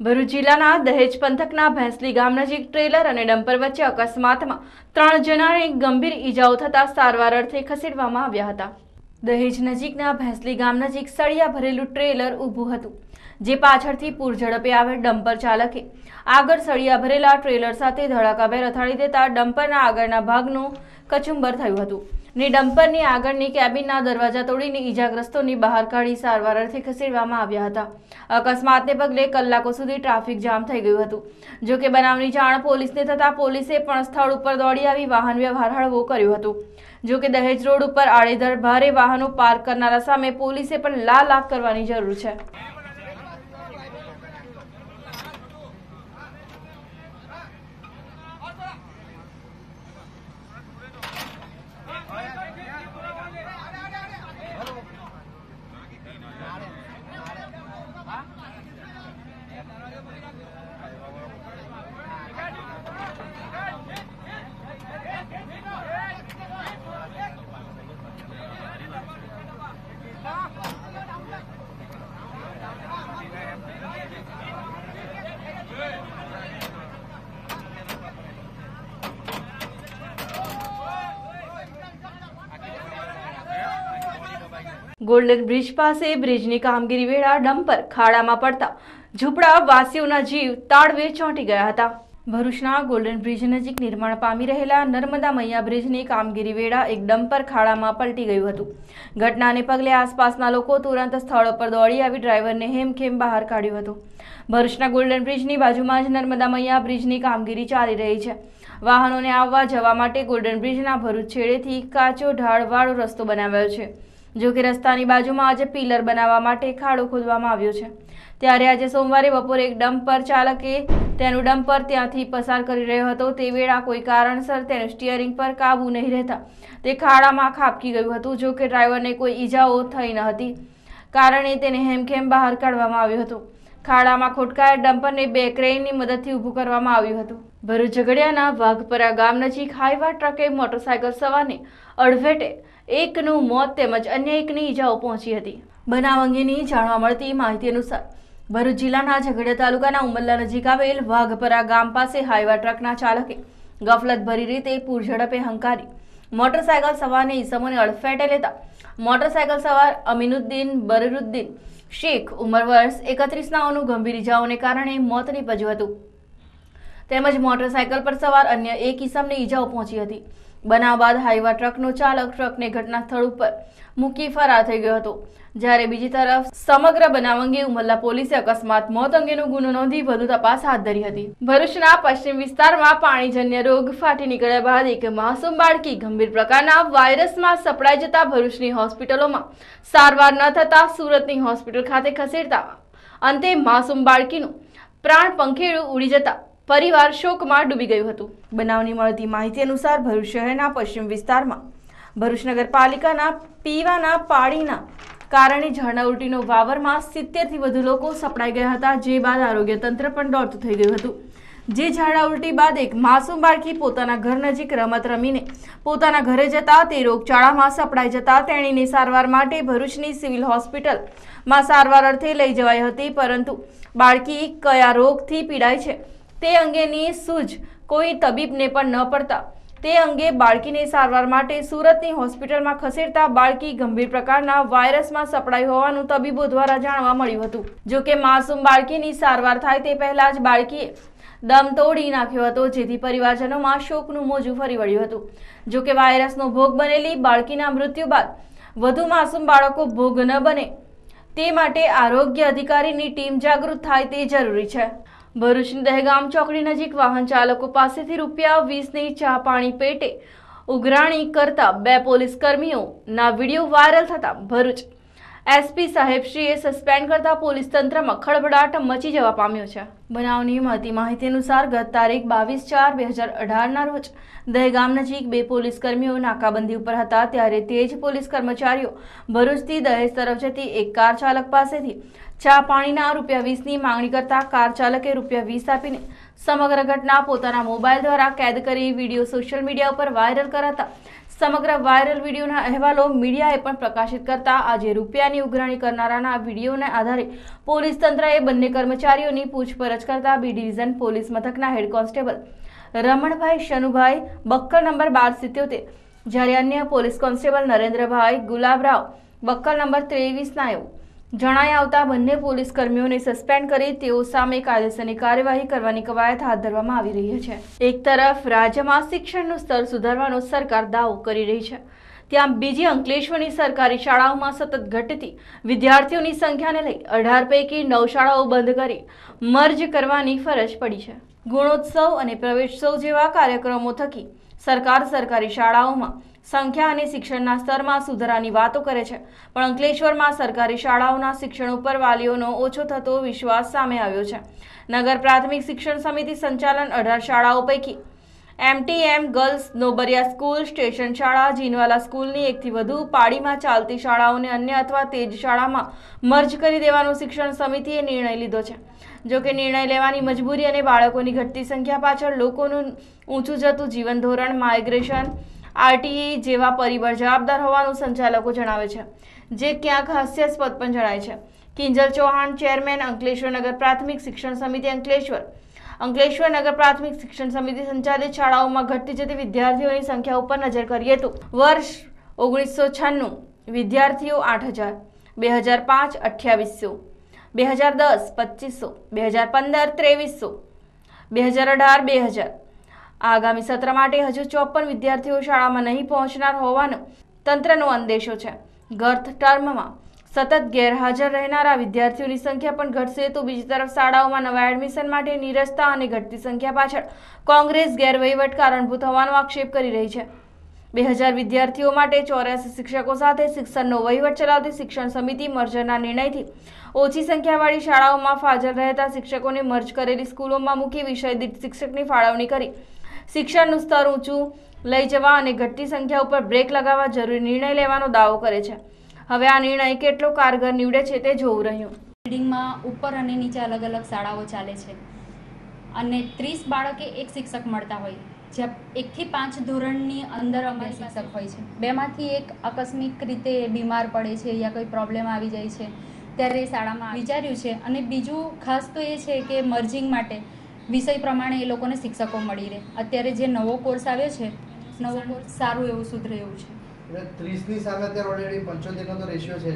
ભરૂચ જિલ્લાના દહેજ પંથકના ભેંસલી ગામ નજીક ટ્રેલર અને ડમ્પર વચ્ચે અકસ્માતમાં ત્રણ જણાને ગંભીર ઈજાઓ થતાં સારવાર અર્થે ખસેડવામાં આવ્યા હતા. દહેજ નજીકના ભેંસલી ગામ નજીક સળિયા ભરેલું ટ્રેલર ઊભું હતું, જે પાછળથી પૂર ઝડપે આવેલ ડમ્પર ચાલકે. આગળ સળિયા ભરેલા ટ્રેલર સાથે ધડાકાભેર અથાડી દેતા ડમ્પરના આગળના ભાગનું કચુંબર થયું હતું. ને ડમ્પરની આગળની કેબિનના દરવાજા તોડીને ઈજાગ્રસ્તોની બહાર કાઢી સારવાર અર્થે ખસેડવામાં આવ્યા હતા. અકસ્માતને પગલે કલાકો સુધી ટ્રાફિક જામ થઈ ગયું હતું. જો કે બનાવની જાણ પોલીસને થતાં પોલીસે પણ સ્થળ ઉપર દોડી આવી વાહન વ્યવહાર હળવો કર્યો હતો. જો કે દહેજ રોડ ઉપર આડેધડ ભારે વાહનો પાર્ક કરનારા સામે પોલીસે પણ લાલ આંખ કરવાની જરૂર છે. ગોલ્ડન બ્રિજ પાસે બ્રિજની કામગીરી વેળા ડમ્પર ખાડામાં પડતા ઝૂંપડા વાસીઓના જીવ તાળવે ચોંટી ગયા હતા. ભરૂચના ગોલ્ડન બ્રિજ નજીક નિર્માણ પામી રહેલા નર્મદા મૈયા બ્રિજની કામગીરી વેળા એક ડમ્પર ખાડામાં પલટી ગયું હતું. ઘટનાને પગલે આસપાસના લોકો તુરંત સ્થળ પર દોડી આવી ડ્રાઈવરને હેમખેમ બહાર કાઢ્યો હતો. ભરૂચના ગોલ્ડન બ્રિજની બાજુમાં જ નર્મદા મૈયા બ્રિજની કામગીરી ચાલી રહી છે. વાહનોને આવવા જવા માટે ગોલ્ડન બ્રિજના ભરૂચ છેડેથી કાચો ઢાળવાળો રસ્તો બનાવ્યો છે. જો કે રસ્તાની બાજુમાં આજે પિલર બનાવવા માટે ખાડો ખોદવામાં આવ્યો છે. ત્યારે આજે સોમવારે બપોરે એક ડમ્પર ચાલકે તેનું ડમ્પર ત્યાંથી પસાર કરી રહ્યો હતો. તે વેળા કોઈ કારણસર તેનું સ્ટિયરિંગ પર કાબુ નહીં રહેતા. તે ખાડામાં ખાબકી ગયું હતું. જો કે ડ્રાઈવરને કોઈ ઈજાઓ થઈ ન હતી કારણે તેને હેમખેમ બહાર કાઢવામાં આવ્યું હતું. ખાડામાં ખોટકાયેલ ડમ્પરને બે ક્રેનની મદદથી ઊભું કરવામાં આવ્યું હતું. ભરૂચ ઝઘડિયાના વાઘપરા ગામ નજીક હાઈવા ટ્રકે મોટરસાયકલ સવારને અડફેટે એકનું મોત તેમજ અન્ય એકની ઈજાઓ પહોંચી હતી. બનાવ અંગેની જાણવા મળતી માહિતી અનુસાર, ભરૂચ જિલ્લાના ઝઘડિયા તાલુકાના ઉમરલા નજીક આવેલ વાઘપરા ગામ પાસે હાઈવા ટ્રકના ચાલકે ગફલતભરી રીતે પૂર ઝડપે હંકારી મોટરસાયકલ સવારને ઈસમોને અડફેટે લેતા મોટરસાયકલ સવાર અમીનુદ્દીન, બરરુદ્દીન, શેખ ઉંમર વર્ષ એકત્રીસનાઓનું ગંભીર ઇજાઓને કારણે મોત નીપજ્યું હતું. તેમજ મોટરસાયકલ પર સવાર અન્ય એક ઈસમને ઈજાઓ પહોંચી હતી. બનાવ બાદ હાઈવા ટ્રકનો ચાલક ટ્રકને ઘટના સ્થળ ઉપર મૂકી ફરાર થઈ ગયો હતો. જ્યારે બીજી તરફ સમગ્ર બનાવ અંગે ઉમરલા પોલીસે અકસ્માત મોત અંગેનો ગુનો નોંધી વધુ તપાસ હાથ ધરી હતી. ભરૂચના પશ્ચિમ વિસ્તારમાં પાણીજન્ય રોગ ફાટી નીકળ્યા બાદ એક માસૂમ બાળકી ગંભીર પ્રકારના વાયરસમાં સપડાઈ જતા ભરૂચની હોસ્પિટલોમાં સારવાર ન થતા સુરતની હોસ્પિટલ ખાતે ખસેડતા અંતે માસૂમ બાળકીનું પ્રાણ પંખેડું ઉડી જતા પરિવાર શોકમાં ડૂબી ગયું હતું. બનાવની મળતી માહિતી અનુસાર ભરૂચ શહેરના પશ્ચિમ વિસ્તારમાં ભરૂચ નગરપાલિકાના પીવાના પાણીના કારણે ઝરણા ઉલટીનો વાવરમાં સિત્તેરથી વધુ લોકો સપડાઈ ગયા હતા, જે બાદ આરોગ્ય તંત્ર પણ દોડતું થઈ ગયું હતું. જે ઝાડા ઉલટી બાદ એક માસૂમ બાળકી પોતાના ઘર નજીક રમત રમીને પોતાના ઘરે જતા તે રોગચાળામાં સપડાઈ જતા તેણીને સારવાર માટે ભરૂચની સિવિલ હોસ્પિટલમાં સારવાર અર્થે લઈ જવાઈ હતી, પરંતુ બાળકી કયા રોગથી પીડાય છે તે અંગેની સૂઝ કોઈ તબીબને પણ ન પડતા. તે અંગે બાળકીને સારવાર માટે સુરતની હોસ્પિટલમાં ખસેડતા બાળકી ગંભીર પ્રકારના વાયરસમાં સપડાઈ હોવાનું તબીબો દ્વારા જાણવા મળ્યું હતું. જો કે માસૂમ બાળકીની સારવાર થાય તે પહેલા જ બાળકીએ દમ તોડી નાખ્યો હતો, જેથી પરિવારજનોમાં શોકનું મોજું ફરી વળ્યું હતું. જો કે વાયરસનો ભોગ બનેલી બાળકીના મૃત્યુ બાદ વધુ માસૂમ બાળકો ભોગ ન બને. તે માટે આરોગ્ય અધિકારીની ટીમ જાગૃત થાય તે જરૂરી છે. ભરૂચની દહેગામ ચોકડી નજીક વાહન ચાલકો પાસેથી રૂપિયા વીસની ચા પાણી પેટે ઉઘરાણી કરતા બે પોલીસ કર્મીઓના વીડિયો વાયરલ થતા ભરૂચ. એસપી સાહેબશ્રીએ સસ્પેન્ડ કરતા પોલીસ તંત્રમાં ખળભળાટ મચી જવા પામ્યો છે. બનાવની મળતી માહિતી અનુસાર ગત તારીખ બાવીસ ચાર બે હજાર અઢારના રોજ દહેગામ નજીક બે પોલીસ કર્મીઓ નાકાબંધી ઉપર હતા. ત્યારે તે જ પોલીસ કર્મચારીઓ ભરૂચથી દહેજ તરફ જતી એક કાર ચાલક પાસેથી ચા પાણીના રૂપિયા વીસની માંગણી કરતા કાર ચાલકે રૂપિયા વીસ આપીને સમગ્ર ઘટના પોતાના મોબાઈલ દ્વારા કેદ કરી વીડિયો સોશિયલ મીડિયા ઉપર વાયરલ કરાતા સમગ્ર વાયરલ વિડીયોના અહેવાલો મીડિયાએ પણ પ્રકાશિત કરતા આજે રૂપિયાની ઉઘરાણી કરનારાના વિડીયોના આધારે પોલીસ તંત્રએ બંને કર્મચારીઓની પૂછપરછ કરતા બી ડિવિઝન પોલીસ મથકના head constable Ramanbhai Shanubhai buckle number બાર સિત્યોતેર, જ્યારે અન્ય police constable Narendrabhai Gulabrao buckle number ત્રેવીસના એવું જણાઈ આવતા બંને પોલીસ કર્મીઓને સસ્પેન્ડ કરી તેઓ સામે કાયદેસરની કાર્યવાહી કરવાની કવાયત હાથ ધરવામાં આવી રહી છે. એક તરફ રાજ્યમાં શિક્ષણનું સ્તર સુધારવાનો સરકાર દાવો કરી રહી છે. ત્યાં બીજી અંકલેશ્વરની સરકારી શાળાઓમાં સતત ઘટતી વિદ્યાર્થીઓની સંખ્યાને લઈ અઢાર પૈકી નવ શાળાઓ બંધ કરી મર્જ કરવાની ફરજ પડી છે. ગુણોત્સવ અને પ્રવેશોત્સવ જેવા કાર્યક્રમો થકી સરકાર સરકારી શાળાઓમાં સંખ્યા અને શિક્ષણના સ્તરમાં સુધારાની વાતો કરે છે. પણ અંકલેશ્વરમાં સરકારી શાળાઓના શિક્ષણ ઉપર વાલીઓનો ઓછો થતો વિશ્વાસ સામે આવ્યો છે. નગર પ્રાથમિક શિક્ષણ સમિતિ સંચાલન અઢાર શાળાઓ પૈકી MTM, girls, Nobariya school, station શાળા જીનવાલા સ્કૂલની એકથી વધુ પાડીમાં ચાલતી શાળાઓને અન્ય અથવા તેજ શાળામાં મર્જ કરી દેવાનો શિક્ષણ સમિતિએ નિર્ણય લીધો છે. જોકે નિર્ણય લેવાની મજબૂરી અને બાળકોની ઘટતી સંખ્યા પાછળ લોકોનું ઊંચું જતું જીવન ધોરણ, માઇગ્રેશન આરટીઈ જેવા પરિબળ જવાબદાર હોવાનું સંચાલકો જણાવે છે, જે ક્યાંક હાસ્યાસ્પદ પણ જણાય છે. કિંજલ ચૌહાણ, ચેરમેન અંકલેશ્વર નગર પ્રાથમિક શિક્ષણ સમિતિ અંકલેશ્વર. અંકલેશ્વર નગર પ્રાથમિક શિક્ષણ સમિતિ સંચાલિત શાળાઓમાં ઘટતી જતી વિદ્યાર્થીઓની સંખ્યા ઉપર નજર કરીએ તો વર્ષ ઓગણીસો છન્નું, વિદ્યાર્થીઓ આઠ હજાર, બે હજાર પાંચ અઠ્યાવીસો, બે હજાર દસ પચીસો, બે હજાર પંદર ત્રેવીસો, બે હજાર અઢાર બે હજાર. આગામી સત્ર માટે હજુ ચોપન વિદ્યાર્થીઓ શાળામાં નહીં પહોંચનાર હોવાનો તંત્રનો અંદેશો છે. ગર્થ ટર્મમાં સતત ગેરહાજર રહેનારા વિદ્યાર્થીઓની સંખ્યા પણ ઘટશે તો બીજી તરફ શાળાઓમાં નવા એડમિશન માટે નિરસતા અને ઘટતી સંખ્યા પાછળ કોંગ્રેસ ગેરવહીવટ કારણભૂત હોવાનો આક્ષેપ કરી રહી છે. બે હજાર વિદ્યાર્થીઓ માટે ચોર્યાસી શિક્ષકો સાથે શિક્ષણનો વહીવટ ચલાવતી શિક્ષણ સમિતિ મર્જરના નિર્ણયથી ઓછી સંખ્યાવાળી શાળાઓમાં ફાજલ રહેતા શિક્ષકોને મર્જ કરેલી સ્કૂલોમાં મૂકી વિષય દીઠ શિક્ષકની ફાળવણી કરી શિક્ષણનું સ્તર ઊંચું લઈ જવા અને ઘટતી સંખ્યા ઉપર બ્રેક લગાવવા જરૂરી નિર્ણય લેવાનો દાવો કરે છે. હવે આ નિર્ણય કેટલો કારગર નીવડે છે તે જોવું રહ્યું. બિલ્ડિંગમાં ઉપર અને નીચે અલગ અલગ શાળાઓ ચાલે છે અને ત્રીસ બાળકે એક શિક્ષક મળતા હોય. જ્યાં એકથી પાંચ ધોરણની અંદર અમારી શિક્ષક હોય છે. બેમાંથી એક આકસ્મિક રીતે બીમાર પડે છે યા કોઈ પ્રોબ્લેમ આવી જાય છે ત્યારે શાળામાં વિચાર્યું છે અને બીજું ખાસ તો એ છે કે મર્જિંગ માટે વિષય પ્રમાણે એ લોકોને શિક્ષકો મળી રહે. અત્યારે જે નવો કોર્સ આવ્યો છે નવો કોર્સ સારું એવું સુધરે એવું છે. એટલે ત્રીસની સામે અત્યારે ઓલરેડી પંચોતેરનો તો રેશિયો છે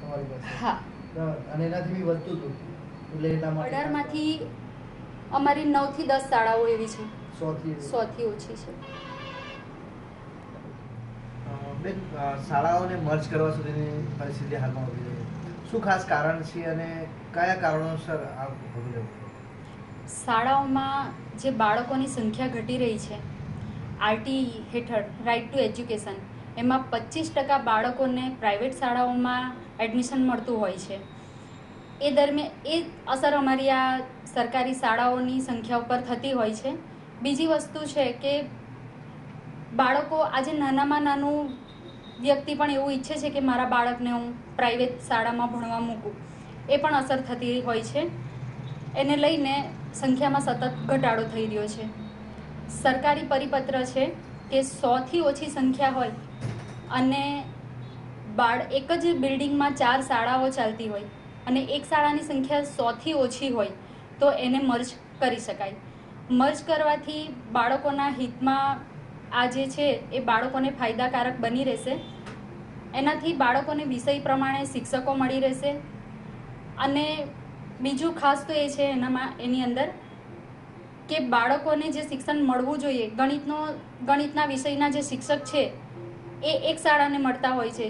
તમારી પાસે. હા. બરાબર. અને એનાથી બી વધતું હતું. એટલે એટલા માટે અઢારમાંથી અમારી નવથી દસ શાળાઓ એવી છે. સોથી સોથી ઓછી છે. બેન શાળાઓને મર્જ કરવા સુધીની પરિસ્થિતિ હાલમાં ઊભી રહી છે. શું ખાસ કારણ છે અને કયા કારણોસર આ ઊભી રહ્યું? શાળાઓમાં જે બાળકોની સંખ્યા ઘટી રહી છે, આરટી હેઠળ રાઇટ ટુ એજ્યુકેશન એમાં પચીસ ટકા બાળકોને પ્રાઇવેટ શાળાઓમાં એડમિશન મળતું હોય છે. એ દરમિયાન, એ અસર અમારી આ સરકારી શાળાઓની સંખ્યા ઉપર થતી હોય છે. બીજી વસ્તુ છે કે બાળકો આજે નાનામાં નાનું વ્યક્તિ પણ એવું ઈચ્છે છે કે મારા બાળકને હું પ્રાઇવેટ શાળામાં ભણવા મૂકું. એ પણ અસર થતી હોય છે. એને લઈને સંખ્યામાં સતત ઘટાડો થઈ રહ્યો છે. સરકારી પરિપત્ર છે કે સોથી ઓછી સંખ્યા હોય અને બાળ એક જ બિલ્ડિંગમાં ચાર શાળાઓ ચાલતી હોય અને એક શાળાની સંખ્યા સોથી ઓછી હોય તો એને મર્જ કરી શકાય. મર્જ કરવાથી બાળકોના હિતમાં આ જે છે એ બાળકોને ફાયદાકારક બની રહેશે. એનાથી બાળકોને વિષય પ્રમાણે શિક્ષકો મળી રહેશે અને બીજું ખાસ તો એ છે એનામાં, એની અંદર કે બાળકોને જે શિક્ષણ મળવું જોઈએ, ગણિતનો, ગણિતના વિષયના જે શિક્ષક છે, એ એક શાળાને મળતા હોય છે.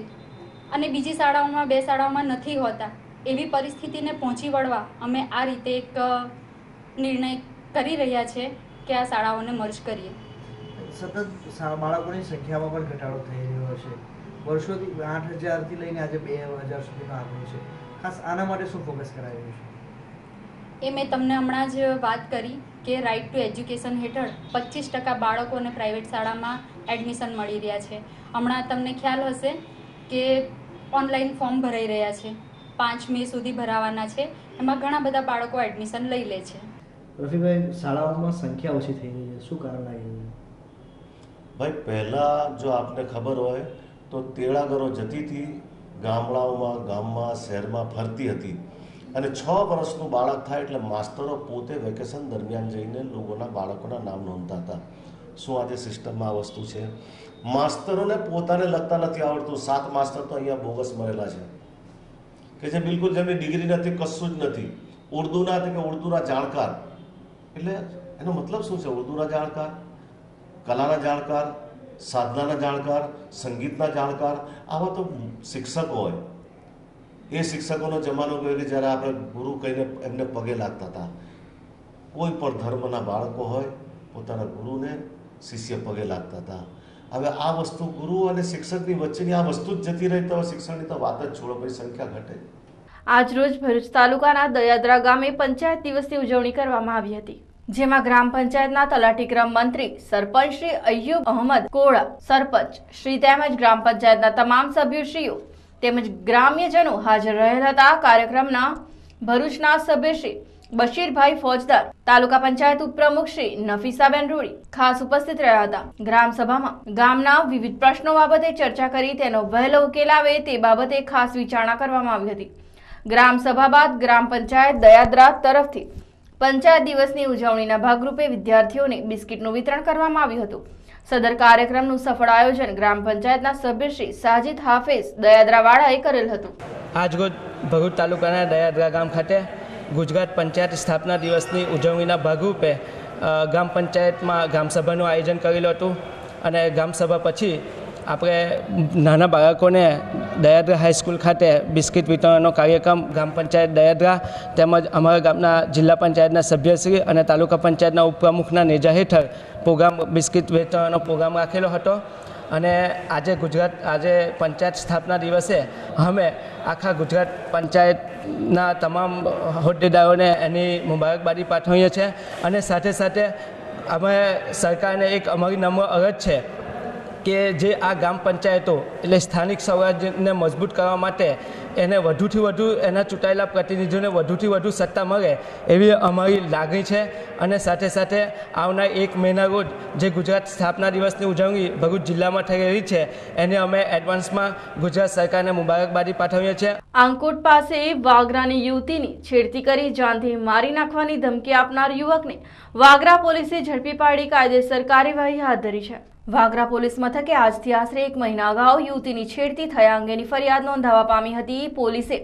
અને બીજી શાળાઓમાં, બે શાળાઓમાં નથી હોતા. એવી પરિસ્થિતિને પહોંચી વળવા અમે આ રીતે એક નિર્ણય કરી રહ્યા છે કે આ શાળાઓને મર્જ કરીએ. સતત બાળકોની સંખ્યામાં પણ ઘટાડો થઈ રહ્યો છે. વર્ષોથી આઠ હજારથી લઈને આજે બે હજાર સુધીનો આંકડો છે. ખાસ આના માટે શું ફોકસ કરાઈ રહ્યું છે? એ મેં તમને હમણાં જ વાત કરી કે રાઇટ ટુ એજ્યુકેશન હેઠળ પચીસ ટકા બાળકોને પ્રાઇવેટ શાળામાં એડમિશન મળી રહ્યા છે. હમણાં તમને ખ્યાલ હશે કે ઓનલાઈન ફોર્મ ભરાઈ રહ્યા છે. પાંચ મે સુધી ભરાવાના છે. એમાં ઘણા બધા બાળકો એડમિશન લઈ લે છે. રફીભાઈ શાળાઓમાં સંખ્યા ઓછી થઈ રહી છે. શું કારણ લાગી રહ્યું ભાઈ પહેલાં જો આપને ખબર હોય તો તેડાગરો જતી હતી ગામડાઓમાં ગામમાં શહેરમાં ફરતી હતી. અને છ વર્ષનું બાળક થાય એટલે માસ્તરો પોતે વેકેશન દરમિયાન જઈને લોકોના બાળકોના નામ નોંધતા હતા. શું આજે સિસ્ટમમાં આ વસ્તુ છે? માસ્તરોને પોતાને લખતા નથી આવડતું. સાત માસ્તર તો અહીંયા બોગસ મળેલા છે. કે જે બિલકુલ જેમની ડિગ્રી નથી, કશું જ નથી. ઉર્દુના કે ઉર્દુના જાણકાર. એટલે એનો મતલબ શું છે? ઉર્દુના જાણકાર, કલાના જાણકાર, સાધનાના જાણકાર, સંગીતના જાણકાર, આવા તો શિક્ષકો હોય. એ શિક્ષકોનો જમાનો ગયો કે જ્યારે આપણે ગુરુ કહીને એમને પગે લાગતા હતા. કોઈ પણ ધર્મના બાળકો હોય, પોતાના ગુરુને શિષ્ય પગે લાગતા હતા. હવે આ વસ્તુ ગુરુ અને શિક્ષકની વચ્ચેની આ વસ્તુ જ જતી રહી, તો શિક્ષણની તો વાત જ છોડો, પછી સંખ્યા ઘટે. આજરોજ ભરૂચ તાલુકાના દયાદરા ગામે પંચાયત દિવસની ઉજવણી કરવામાં આવી હતી. જેમાં ગ્રામ પંચાયતના તલાટી ગ્રામ મંત્રી સરપંચ શ્રી અયુબ અહમદ, કોળા સરપંચ શ્રી તેમજ ગ્રામ પંચાયતના તમામ સભ્યશ્રીઓ તેમજ ગ્રામ્યજનો હાજર રહેલ હતા. કાર્યક્રમના ભરૂચના સભ્યશ્રી બશીરભાઈ ફોજદાર, તાલુકા પંચાયત ઉપપ્રમુખ શ્રી નફીસાબેન રૂડી ખાસ ઉપસ્થિત રહ્યા હતા. ગ્રામ સભામાં ગામના વિવિધ પ્રશ્નો બાબતે ચર્ચા કરી, તેનો વહેલો ઉકેલ આવે તે બાબતે ખાસ વિચારણા કરવામાં આવી હતી. ગ્રામ સભા બાદ ગ્રામ પંચાયત દયાદ્રા તરફથી પંચાયત દિવસની ઉજવણીના ભાગરૂપે વિદ્યાર્થીઓને બિસ્કિટનું વિતરણ કરવામાં આવ્યું હતું. સદર કાર્યક્રમનું સફળ આયોજન ગ્રામ પંચાયતના સભ્ય શ્રી સાજિદ હાફેઝ દયાદ્રાવાળાએ કરેલ હતું. આજરોજ ભરૂચ તાલુકાના દયાદરા ગામ ખાતે ગુજરાત પંચાયત સ્થાપના દિવસની ઉજવણીના ભાગરૂપે ગ્રામ પંચાયતમાં ગ્રામસભાનું આયોજન કરેલું હતું અને ગ્રામસભા પછી આપણે નાના બાળકોને દયાદ્રા હાઈસ્કૂલ ખાતે બિસ્કિટ વિતરણનો કાર્યક્રમ, ગ્રામ પંચાયત દયાદ્રા તેમજ અમારા ગામના જિલ્લા પંચાયતના સભ્યશ્રી અને તાલુકા પંચાયતના ઉપપ્રમુખના નેજા હેઠળ પ્રોગ્રામ બિસ્કિટ વિતરણનો પ્રોગ્રામ રાખેલો હતો. અને આજે ગુજરાત, આજે પંચાયત સ્થાપના દિવસે અમે આખા ગુજરાત પંચાયતના તમામ હોદ્દેદારોને એની મુબારકબાદી પાઠવીએ છીએ. અને સાથે સાથે અમે સરકારને એક અમારી નમ્ર અરજ છે કે જે આ ગ્રામ પંચાયતો એટલે સ્થાનિક સ્વરાજને મજબૂત કરવા માટે એને વધુથી વધુ એના ચૂંટાયેલા પ્રતિનિધિઓને વધુથી વધુ સત્તા મળે એવી અમારી લાગણી છે. અને સાથે સાથે આવનાર એક મહિના રોજ જે ગુજરાત સ્થાપના દિવસની ઉજવણી ભરૂચ જિલ્લામાં થઈ રહી છે, એને અમે એડવાન્સમાં ગુજરાત સરકારને મુબારકબાદી પાઠવીએ છીએ. આંકોટ પાસે વાગરાની યુવતીની છેડતી કરી જાનથી મારી નાખવાની ધમકી આપનાર યુવકને વાગરા પોલીસે ઝડપી પાડી કાયદેસર કાર્યવાહી હાથ ધરી છે. વાગરા પોલીસ મથકે આજથી આશરે એક મહિના અગાઉ યુવતીની છેડતી થયા અંગેની ફરિયાદ નોંધાવા પામી હતી પોલીસે.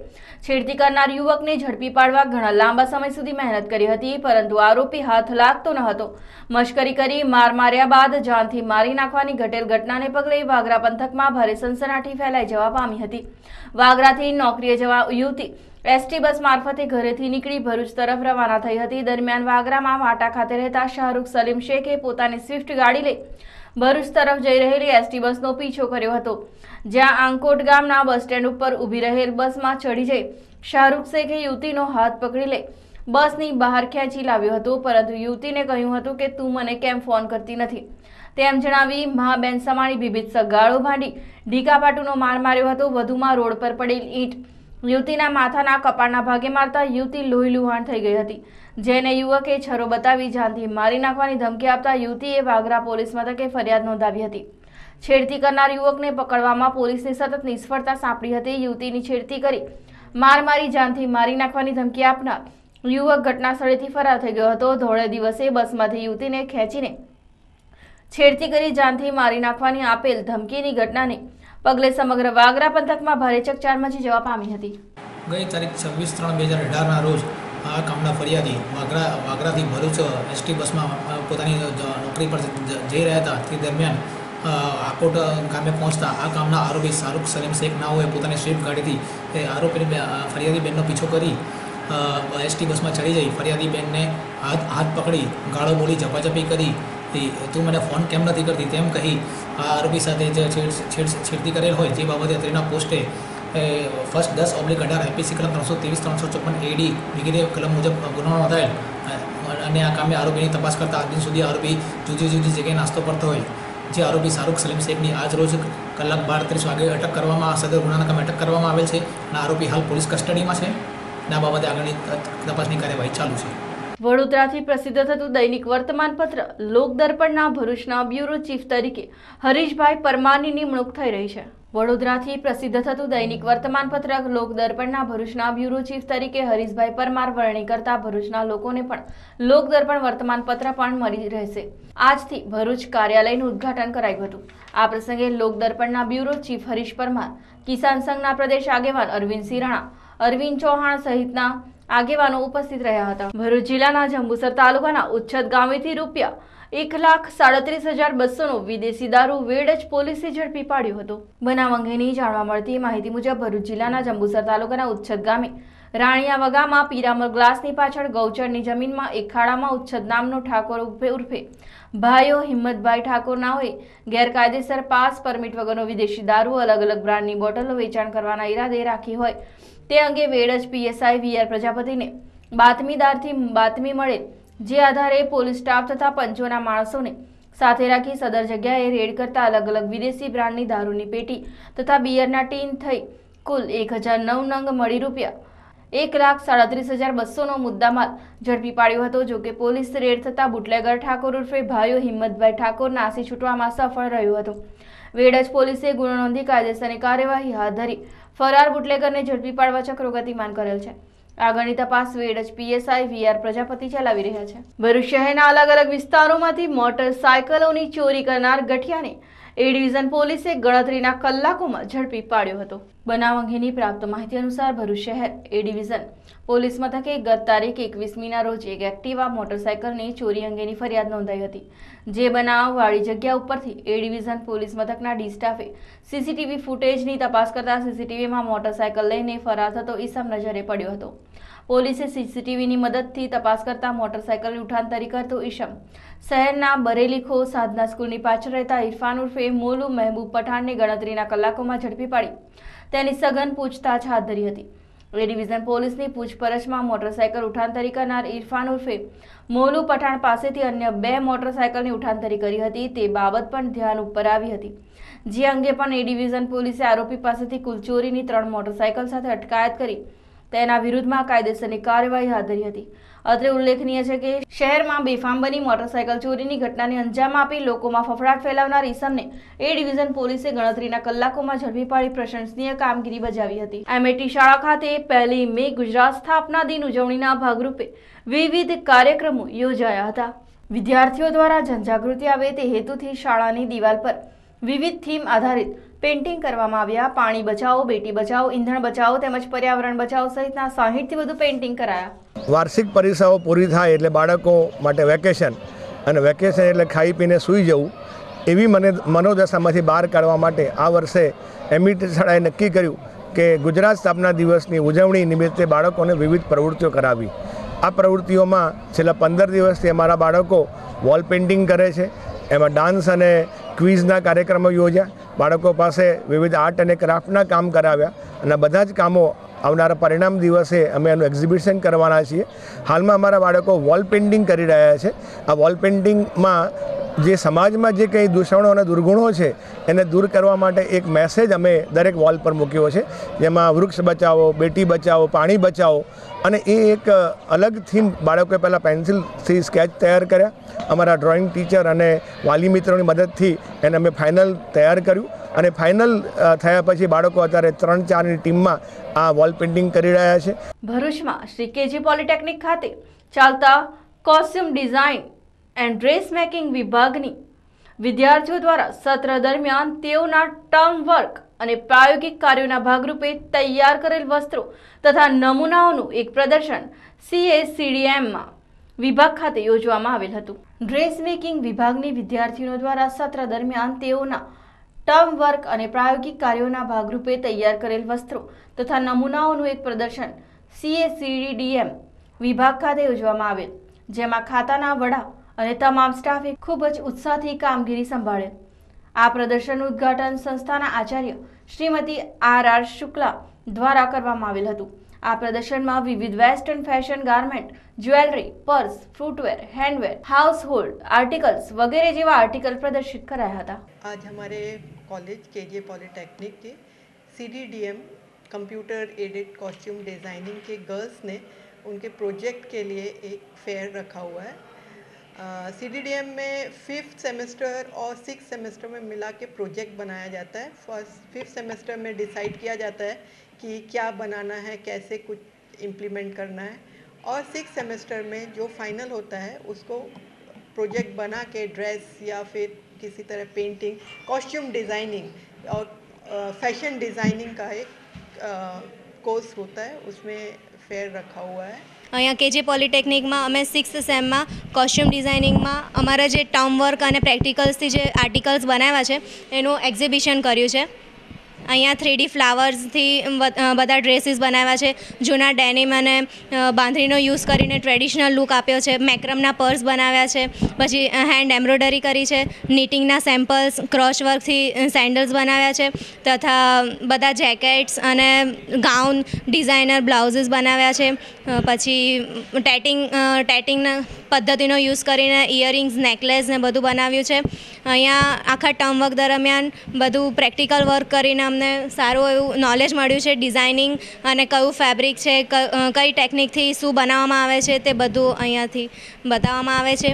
છેડતી કરનાર યુવકને ઝડપી પાડવા ઘણા લાંબા સમય સુધી મહેનત કરી હતી, પરંતુ આરોપી હાથ લાગતો ન હતો. મશ્કરી કરી માર માર્યા બાદ જાનથી મારી નાખવાની ઘટેલ ઘટનાને પગલે વાગરા પંથકમાં ભારે સનસનાટી ફેલાઈ જવા પામી હતી. વાગરાથી નોકરીએ જવા યુવતી એસટી બસ મારફતે ઘરેથી નીકળી ભરૂચ તરફ રવાના થઈ હતી. દરમિયાન વાગરામાં વાટા ખાતે રહેતા શાહરૂખ સલીમ શેખે પોતાની સ્વિફ્ટ ગાડી લઈ ભરૂચ તરફ જઈ રહેલી એસટી બસનો પીછો કર્યો હતો. જ્યાં આંકોટ ગામના બસ સ્ટેન્ડ ઉપર ઊભી રહેલ બસમાં ચડી જઈ શાહરૂખ શેખે યુવતીનો હાથ પકડી લઈ બસની બહાર ખેંચી લાવ્યો હતો, પરંતુ યુવતીને કહ્યું હતું કે, તું મને કેમ ફોન કરતી નથી? તેમ જણાવી મા બેન સમાણી બીભત્સ સગાળો ભાંડી ઢીકાપાટુનો માર માર્યો હતો, વધુમાં રોડ પર પડેલ ઈંટ. યુવતીના માથાના કપાળના ભાગે મારતા યુવતી લોહી લુહાણ થઈ ગઈ હતી. જેને યુવકે છરો બતાવી જાનથી મારી નાખવાની ધમકી આપતા યુવતીએ વાગરા પોલીસ મથકે ફરિયાદ નોંધાવી હતી. છેડતી કરનાર યુવકને પકડવામાં પોલીસને સતત નિષ્ફળતા સાંપડી હતી. યુવતીની છેડતી કરી માર મારી જાનથી મારી નાખવાની ધમકી આપનાર યુવક ઘટના સ્થળેથી ફરાર થઈ ગયો હતો. ધોળે દિવસે બસમાંથી યુવતીને ખેંચીને છેડતી કરી જાનથી મારી નાખવાની આપેલ ધમકીની ઘટનાને પગલે સમગ્ર વાગરા પંથકમાં ભારે ચકચાર મચી જવા પામી હતી. ગઈ તારીખ છવ્વીસ ત્રણ બે હજાર અઢારના રોજ આ કામના ફરિયાદી વાગરા વાગરાથી ભરૂચ એસટી બસમાં પોતાની નોકરી પર જઈ રહ્યા હતા. તે દરમિયાન આકોટ ગામે પહોંચતા આ કામના આરોપી શાહરૂખ સલીમ શેખ નાઓએ પોતાની સ્વિફ્ટ ગાડીથી આરોપીની ફરિયાદી બેનનો પીછો કરી એસટી બસમાં ચડી જઈ. ફરિયાદી બેનને હાથ હાથ પકડી, ગાળો બોલી ઝપાઝપી કરી. તું મને ફોન કેમ નથી કરતી? તેમ કહી આ આરોપી સાથે જે છેડ છેડ, છેડતી કરેલ હોય તે બાબતે તેના પોસ્ટે ફર્સ્ટ દસ ઓબ્લિક અઢાર આઈપીસી કલમ ત્રણસો ત્રેવીસ, ત્રણસો ચોપન એડી વગેરે કલમ મુજબ ગુનો નોંધાયેલ. અને આ કામે આરોપીની તપાસ કરતા આજ દિન સુધી આરોપી જુદી જુદી જગ્યાએ નાસ્તો કરતો હોય. જે આરોપી શાહરૂખ સલીમ શેખની આજ રોજ કલાક બાર ત્રીસ વાગે અટક કરવામાં, સદર ગુનાના કામે અટક કરવામાં આવેલ છે. અને આરોપી હાલ પોલીસ કસ્ટડીમાં છે. અને આ બાબતે આગળની તપાસની કાર્યવાહી ચાલુ છે. વડોદરાથી પ્રસિદ્ધ થતું દૈનિક વર્તમાનપત્ર લોકદર્પણના ભરૂચના બ્યુરો ચીફ તરીકે હરીશભાઈ પરમારની નિમણૂક થઈ રહી છે. વડોદરાથી પ્રસિદ્ધ થતું દૈનિક વર્તમાનપત્ર લોકદર્પણના ભરૂચના બ્યુરો ચીફ તરીકે હરીશભાઈ પરમાર વરણી કરતા ભરૂચના લોકોને પણ લોકદર્પણ વર્તમાનપત્ર પણ મળી રહેશે. આજથી ભરૂચ કાર્યાલયનું ઉદ્ઘાટન કરાયું હતું. આ પ્રસંગે લોકદર્પણના બ્યુરો ચીફ હરીશ પરમાર, કિસાન સંઘના પ્રદેશ આગેવાન અરવિંદ સિરાણા, અરવિંદ ચૌહાણ સહિતના આગેવાનો ઉપસ્થિત રહ્યા હતા. ભરૂચ જિલ્લાના જંબુસર તાલુકાના ઉચ્છદ ગામેથી રૂપિયા એક લાખ સાડત્રીસ હજાર બસોનો વિદેશી દારૂ વેડજ પોલીસે ઝડપી પાડ્યો હતો. બનાવ અંગેની જાણવા મળતી માહિતી મુજબ ભરૂચ જિલ્લાના જંબુસર તાલુકાના ઉચ્છદ ગામે રાણિયા વગામાં પીરામલ ગ્લાસની પાછળ ગૌચરની જમીનમાં એક ખાડામાં ઉચ્છદ નામનો ઠાકોર ઉર્ફે ઉર્ફે ભાઈઓ હિંમતભાઈ ઠાકોર હોય ગેરકાયદેસર પાસ, પરમિટ વગરનો વિદેશી દારૂ, અલગ અલગ બ્રાન્ડની બોટલો વેચાણ કરવાના ઈરાદે રાખી હોય. તે અંગે વેડજ પીએસઆઈ વીઆર પ્રજાપતિને. બાતમીદારથી બાતમી મળે જે આધારે પોલીસ સ્ટાફ તથા પંચોના માણસોને સાથે રાખી સદર જગ્યાએ રેડ કરતા અલગ અલગ વિદેશી બ્રાન્ડની દારૂની પેટી તથા બિયરના ટીન થઈ કુલ એક નંગ મળી રૂપિયા. એક લાખ સાડત્રીસ હજાર બસોનો મુદ્દામાલ ઝડપી પાડ્યો હતો જોકે પોલીસ રેડ થતાં બુટલેગર ઠાકોર ઉર્ફે ભાઈઓ હિંમતભાઈ ઠાકોર નાસી છૂટવામાં સફળ રહ્યો હતો. વેડજ પોલીસે ગુનો નોંધી કાયદેસરની કાર્યવાહી હાથ ધરી ફરાર બુટલેગરને ઝડપી પાડવા ચક્રો ગતિમાન કરેલ છે. આગળની તપાસ વેડજ પીએસઆઈ વીઆર પ્રજાપતિ ચલાવી રહ્યા છે. ભરૂચ શહેરના અલગ અલગ વિસ્તારોમાંથી મોટરસાયકલોની ચોરી કરનાર ગઠિયાને એ ડિવિઝન પોલીસે ગણતરીના કલાકોમાં ઝડપી પાડ્યો હતો. બનાવ અંગેની પ્રાપ્ત માહિતી અનુસાર ભરૂચ શહેર એ ડિવિઝન પોલીસ મથકે ગત તારીખ એકવીસમીના રોજ એક એક્ટિવા મોટરસાયકલની ચોરી અંગેની ફરિયાદ નોંધાઈ હતી. જે બનાવવાળી જગ્યા ઉપરથી એ ડિવિઝન પોલીસ મથકના ડી સ્ટાફે સીસીટીવી ફૂટેજની તપાસ કરતા સીસીટીવીમાં મોટરસાયકલ લઈને ફરાર થતો ઈસમ નજરે પડ્યો હતો. પોલીસે સીસીટીવીની મદદથી તપાસ કરતા મોટરસાયકલની ઉઠાંતરી કરતો ઈશમ. શહેરના બરેલીખો સાધના સ્કૂલની પાછળ રહેતા ઇરફાન ઉર્ફે મોલુ મહેબૂબ પઠાણની ગણતરીના કલાકોમાં ઝડપી પાડી. તેની સઘન પૂછતાછ હાથ ધરી હતી. એ ડિવિઝન પોલીસની પૂછપરછમાં મોટરસાયકલ ઉઠાંતરી કરનાર ઇરફાન ઉર્ફે મોલુ પઠાણ પાસેથી અન્ય બે મોટરસાયકલની ઉઠાંતરી કરી હતી, તે બાબત પણ ધ્યાન ઉપર આવી હતી. જે અંગે પણ એ ડિવિઝન પોલીસે આરોપી પાસેથી કુલ ચોરીની ત્રણ મોટરસાયકલ સાથે અટકાયત કરી તેના વિરુદ્ધમાં કાયદેસરની કાર્યવાહી હાથ ધરી હતી. અત્રે ઉલ્લેખનીય છે કે શહેરમાં બેફામ બની મોટરસાયકલ ચોરીની ઘટનાને અંજામ આપી લોકોમાં ફફડાટ ફેલાવનાર ઈસમને એ ડિવિઝન પોલીસે ગણતરીના કલાકોમાં ઝડપી પાડી પ્રશંસનીય કામગીરી બજાવી હતી. એમએટી શાળા ખાતે પહેલી મે ગુજરાત સ્થાપના દિન ઉજવણીના ભાગરૂપે વિવિધ કાર્યક્રમો યોજાયા હતા. વિદ્યાર્થીઓ દ્વારા જનજાગૃતિ આવે તે હેતુથી શાળાની દિવાલ પર વિવિધ થીમ આધારિત પેઇન્ટિંગ કરવામાં આવ્યા. પાણી બચાવો, બેટી બચાવો ઈંધણ બચાવો તેમજ પર્યાવરણ બચાવો સહિતના સાહીઠથી વધુ પેઇન્ટિંગ કરાયા. વાર્ષિક પરીક્ષાઓ પૂરી થાય એટલે બાળકો માટે વેકેશન અને વેકેશન એટલે ખાઈ પીને સૂઈ જવું એવી મને મનોદશામાંથી બહાર કાઢવા માટે આ વર્ષે એમિટી શાળાએ નક્કી કર્યું કે ગુજરાત સ્થાપના દિવસની ઉજવણી નિમિત્તે બાળકોને વિવિધ પ્રવૃત્તિઓ કરાવી. આ પ્રવૃત્તિઓમાં છેલ્લા પંદર દિવસથી અમારા બાળકો વોલ પેઇન્ટિંગ કરે છે. એમાં ડાન્સ અને ક્વિઝના કાર્યક્રમો યોજ્યા. બાળકો પાસે વિવિધ આર્ટ અને ક્રાફ્ટના કામ કરાવ્યા અને બધા જ કામો આવનારા પરિણામ દિવસે અમે એનું એક્ઝિબિશન કરવાના છીએ. હાલમાં અમારા બાળકો વોલ પેઇન્ટિંગ કરી રહ્યા છે. આ વોલ પેઇન્ટિંગમાં જે સમાજમાં જે કંઈ દૂષણો અને દુર્ગુણો છે, એને દૂર કરવા માટે એક મેસેજ અમે દરેક વોલ પર મૂક્યો છે. જેમાં વૃક્ષ બચાવો, બેટી બચાવો, પાણી બચાવો અને એ એક અલગ થીમ બાળકોએ પહેલાં પેન્સિલથી સ્કેચ તૈયાર કર્યા. અમારા ડ્રોઈંગ ટીચર અને વાલી મિત્રોની મદદથી એને અમે ફાઇનલ તૈયાર કર્યું અને ફાઇનલ થયા પછી બાળકો અત્યારે ત્રણ ચારની ટીમમાં આ વોલ પેઇન્ટિંગ કરી રહ્યા છે. ભરૂચમાં શ્રી કેજી પોલિટેકનિક ખાતે ચાલતા costume design and dress making વિભાગની વિદ્યાર્થીઓ દ્વારા સત્ર દરમિયાન તેઓના ટર્મ વર્ક અને પ્રાયોગિક કાર્યોના ભાગરૂપે તૈયાર કરેલ વસ્ત્રો તથા નમૂનાઓનું એક પ્રદર્શન સીએસીડીએમમાં વિભાગ ખાતે યોજવામાં આવેલ હતું. ડ્રેસ મેકિંગ વિભાગની વિદ્યાર્થીઓ દ્વારા સત્ર દરમિયાન તેઓના ટર્મ વર્ક અને પ્રાયોગિક કાર્યોના ભાગરૂપે તૈયાર કરેલ વસ્ત્રો તથા નમૂનાઓનું એક પ્રદર્શન સીએસીડીડીએમ વિભાગ ખાતે યોજવામાં આવેલ, જેમાં ખાતાના વડા અને તમામ સ્ટાફે ખૂબ જ ઉત્સાહથી કામગીરી સંભાળે આ પ્રદર્શનનું ઉદ્ઘાટન સંસ્થાના આચાર્ય શ્રીમતી આર આર શુક્લા દ્વારા કરવામાં આવેલ હતું આ પ્રદર્શનમાં વિવિધ western fashion garment jewellery purse footwear handwear household articles वगैरह જેવા आर्टिकल प्रदर्शित कराया था आज हमारे college K J polytechnic K C D D M computer aided costume designing के गर्ल्स ने उनके प्रोजेक्ट के लिए एक फेयर रखा हुआ है सी डी डी एम में फिफ्थ सेमेस्टर और सिक्स सेमेस्टर में मिला के प्रोजेक्ट बनाया जाता है। फ़र्स्ट फिफ्थ सेमेस्टर में डिसाइड किया जाता है कि क्या बनाना है, कैसे कुछ इम्प्लीमेंट करना है। और सिक्स सेमेस्टर में जो फाइनल होता है, उसको प्रोजेक्ट बना के ड्रेस या फिर किसी तरह पेंटिंग कॉस्ट्यूम डिज़ाइनिंग और फ़ैशन डिज़ाइनिंग का एक कोर्स होता है, उसमें फेयर रखा हुआ है। અહીંયા કેજે પોલિટેકનિકમાં અમે સિક્સ સેમમાં કોસ્ચ્યુમ ડિઝાઇનિંગમાં અમારા જે ટર્મ વર્ક અને પ્રેક્ટિકલ્સથી જે આર્ટિકલ્સ બનાવ્યા છે, એનું એક્ઝિબિશન કર્યું છે. અહીંયા થ્રીડી ફ્લાવર્સથી બધા ડ્રેસીસ બનાવ્યા છે. જૂના ડેનિમ અને બાંધણીનો યુઝ કરીને ટ્રેડિશનલ લુક આપ્યો છે. મેક્રમના પર્સ બનાવ્યા છે. પછી હેન્ડ એમ્બ્રોઇડરી કરી છે. નીટિંગના સેમ્પલ્સ ક્રોચ વર્કથી સેન્ડલ્સ બનાવ્યા છે. તથા, બધા જેકેટ્સ અને ગાઉન ડિઝાઇનર બ્લાઉઝીસ બનાવ્યા છે. પછી ટેટિંગ ટેટિંગના પદ્ધતિનો યુઝ કરીને ઇયરિંગ્સ, નેકલેસ ને બધું બનાવ્યું છે. અહીંયા આખા ટર્મ વર્ક દરમિયાન બધું પ્રેક્ટિકલ વર્ક કરીને અમને સારું એવું નોલેજ મળ્યું છે ડિઝાઇનિંગ અને કયું ફેબ્રિક છે કઈ ટેકનિકથી શું બનાવવામાં આવે છે તે બધું અહીંયાથી બતાવવામાં આવે છે.